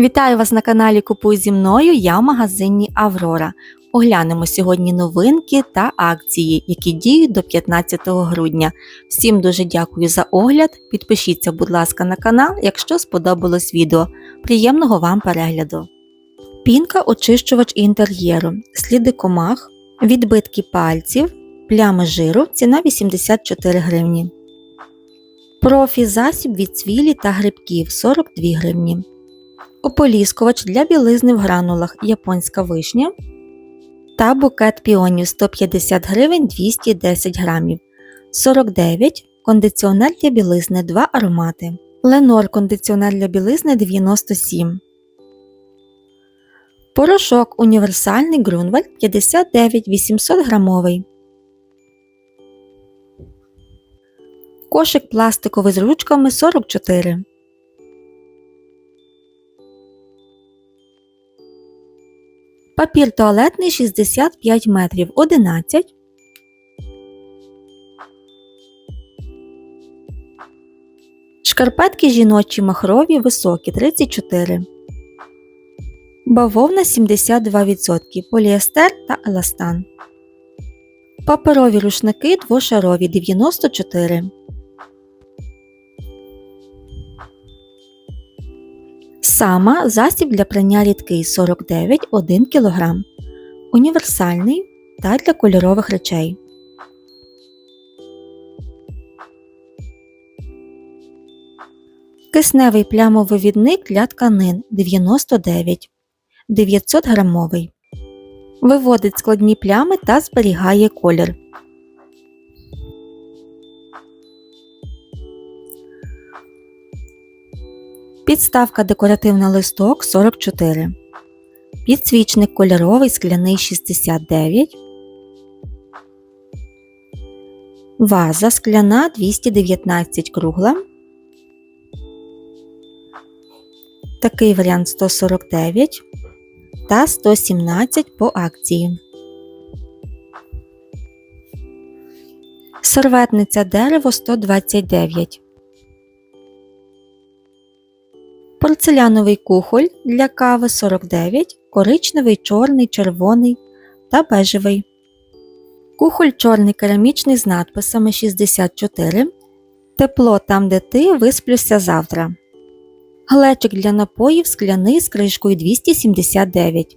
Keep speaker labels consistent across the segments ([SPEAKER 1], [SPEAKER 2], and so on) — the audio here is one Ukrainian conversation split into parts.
[SPEAKER 1] Вітаю вас на каналі Купуй зі мною. Я в магазині Аврора. Оглянемо сьогодні новинки та акції, які діють до 15 грудня. Всім дуже дякую за огляд. Підпишіться, будь ласка, на канал, якщо сподобалось відео. Приємного вам перегляду. Пінка очищувач інтер'єру, сліди комах, відбитки пальців, плями жиру, ціна 84 гривні. Профі засіб від цвілі та грибків 42 гривні. Ополіскувач для білизни в гранулах японська вишня та букет піонів 150 гривень 210 грамів. 49 кондиціонер для білизни 2 аромати. Ленор кондиціонер для білизни 97. Порошок універсальний Грунвальд 59 800 грамовий. Кошик пластиковий з ручками 44. Папір туалетний 65 метрів 11. Шкарпетки жіночі махрові високі 34. Бавовна 72%, поліестер та еластан. Паперові рушники двошарові 94. Сама засіб для прання рідкий 49 1 кг. Універсальний та для кольорових речей. Кисневий плямовивідник для тканин 99 900 грамовий. Виводить складні плями та зберігає колір. Підставка декоративна листок 44. Підсвічник кольоровий скляний 69. Ваза скляна 219 кругла. Такий варіант 149 та 117 по акції. Серветниця дерево 129. Порцеляновий кухоль для кави 49, коричневий, чорний, червоний та бежевий. Кухоль чорний керамічний з надписами 64. Тепло там, де ти висплюся завтра. Глечик для напоїв скляний з кришкою 279.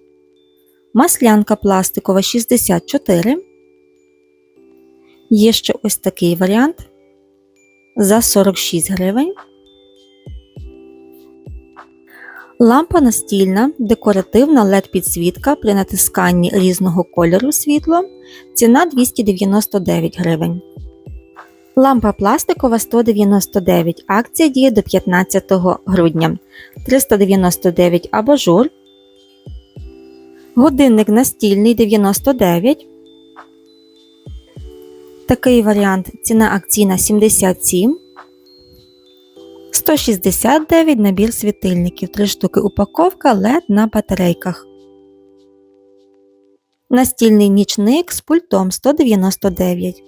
[SPEAKER 1] Маслянка пластикова 64. Є ще ось такий варіант за 46 гривень. Лампа настільна, декоративна LED підсвітка при натисканні різного кольору світло. Ціна 299 гривень. Лампа пластикова 199. Акція діє до 15 грудня. 399 абажур. Годинник настільний 99. Такий варіант ціна акційна 77. 169 набір світильників, 3 штуки упаковка LED на батарейках. Настільний нічник з пультом 199.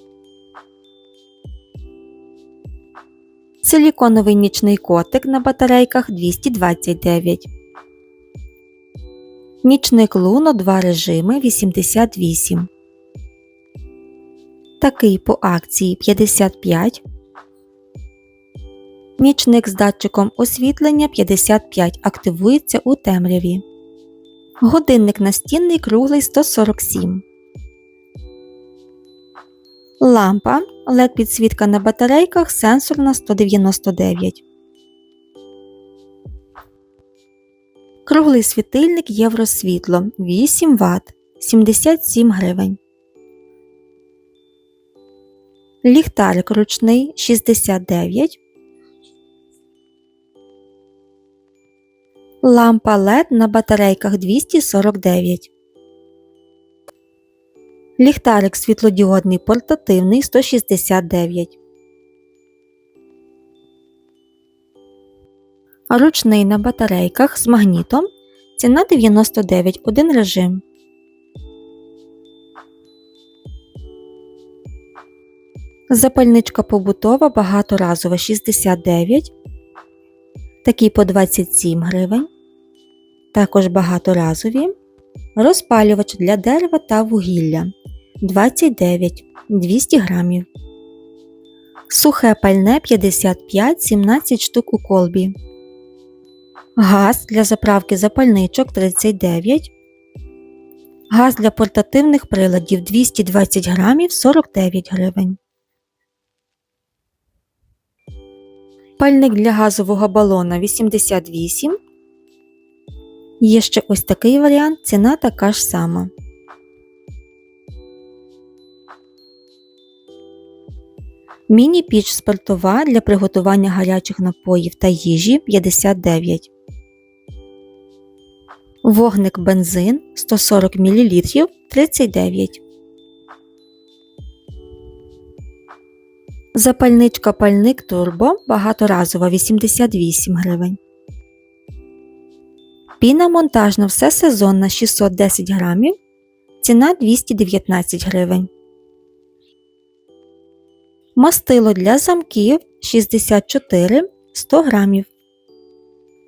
[SPEAKER 1] Силіконовий нічний котик на батарейках 229. Нічник Луно 2 режими 88. Такий по акції 55. Нічник з датчиком освітлення 55 активується у темряві. Годинник настінний круглий 147. Лампа LED підсвітка на батарейках сенсорна 199. Круглий світильник Євросвітло 8 Вт 77 гривень. Ліхтарик ручний 69. Лампа LED на батарейках 249. Ліхтарик світлодіодний портативний 169. Ручний на батарейках з магнітом. Ціна 99 один режим. Запальничка побутова багаторазова 69. Такий по 27 гривень. Також багаторазові, розпалювач для дерева та вугілля 29 200 грамів. Сухе пальне 55 17 штук у колбі. Газ для заправки запальничок 39. Газ для портативних приладів 220 грамів 49 гривень. Пальник для газового балона 88. Є ще ось такий варіант, ціна така ж сама. Міні-піч спиртова для приготування гарячих напоїв та їжі 59. Вогник бензин 140 мл 39. Запальничка пальник турбо багаторазова 88 гривень. Піна монтажна всесезонна 610 грамів. Ціна 219 гривень. Мастило для замків 64 100 грамів.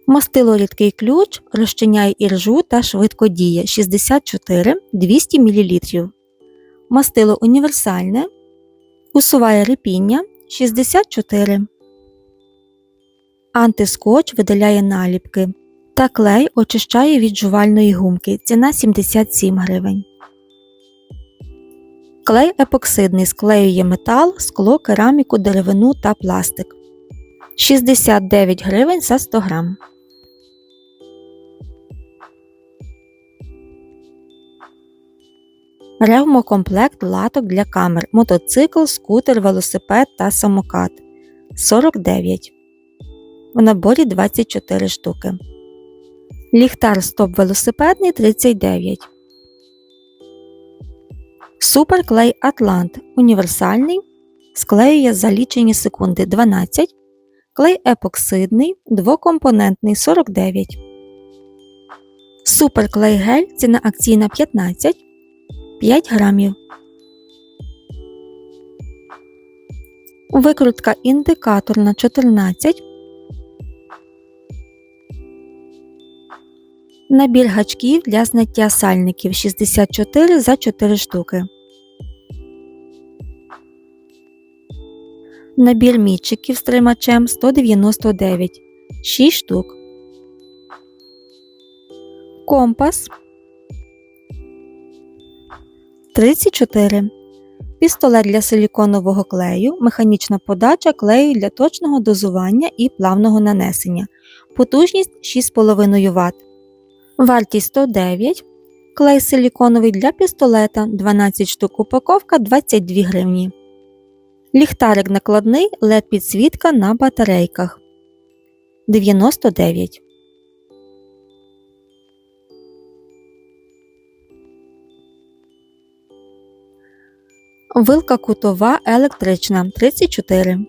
[SPEAKER 1] Мастило рідкий ключ розчиняє іржу та швидко діє 64 200 мл. Мастило універсальне. Усуває репіння 64. Антискотч видаляє наліпки. Та клей очищає від жувальної гумки. Ціна 77 гривень. Клей епоксидний склеює метал, скло, кераміку, деревину та пластик. 69 гривень за 100 грам. Ревмокомплект латок для камер, мотоцикл, скутер, велосипед та самокат 49. В наборі 24 штуки. Ліхтар стоп велосипедний 39. Суперклей Атлант універсальний. Склеює за лічені секунди 12. Клей епоксидний двокомпонентний 49. Суперклей гель ціна акційна 15 5 грамів. Викрутка індикаторна 14. Набір гачків для зняття сальників 64 за 4 штуки. Набір мітчиків з тримачем 199 6 штук. Компас 34. Пістолет для силіконового клею, механічна подача клею для точного дозування і плавного нанесення. Потужність 6,5 Вт. Вартість 109. Клей силіконовий для пістолета 12 штук упаковка 22 гривні. Ліхтарик накладний LED підсвітка на батарейках 99. Вилка кутова електрична 34.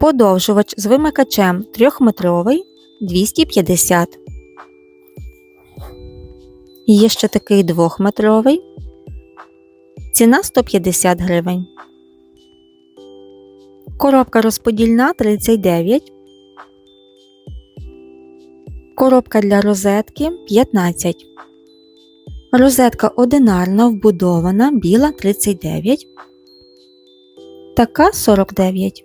[SPEAKER 1] Подовжувач з вимикачем 3-метровий 250. Є ще такий 2-метровий. Ціна 150 гривень. Коробка розподільна 39. Коробка для розетки 15. Розетка одинарна вбудована біла 39. Така 49.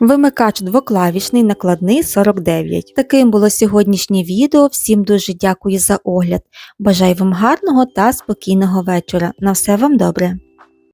[SPEAKER 1] Вимикач двоклавішний накладний 49. Таким було сьогоднішнє відео. Всім дуже дякую за огляд. Бажаю вам гарного та спокійного вечора. На все вам добре!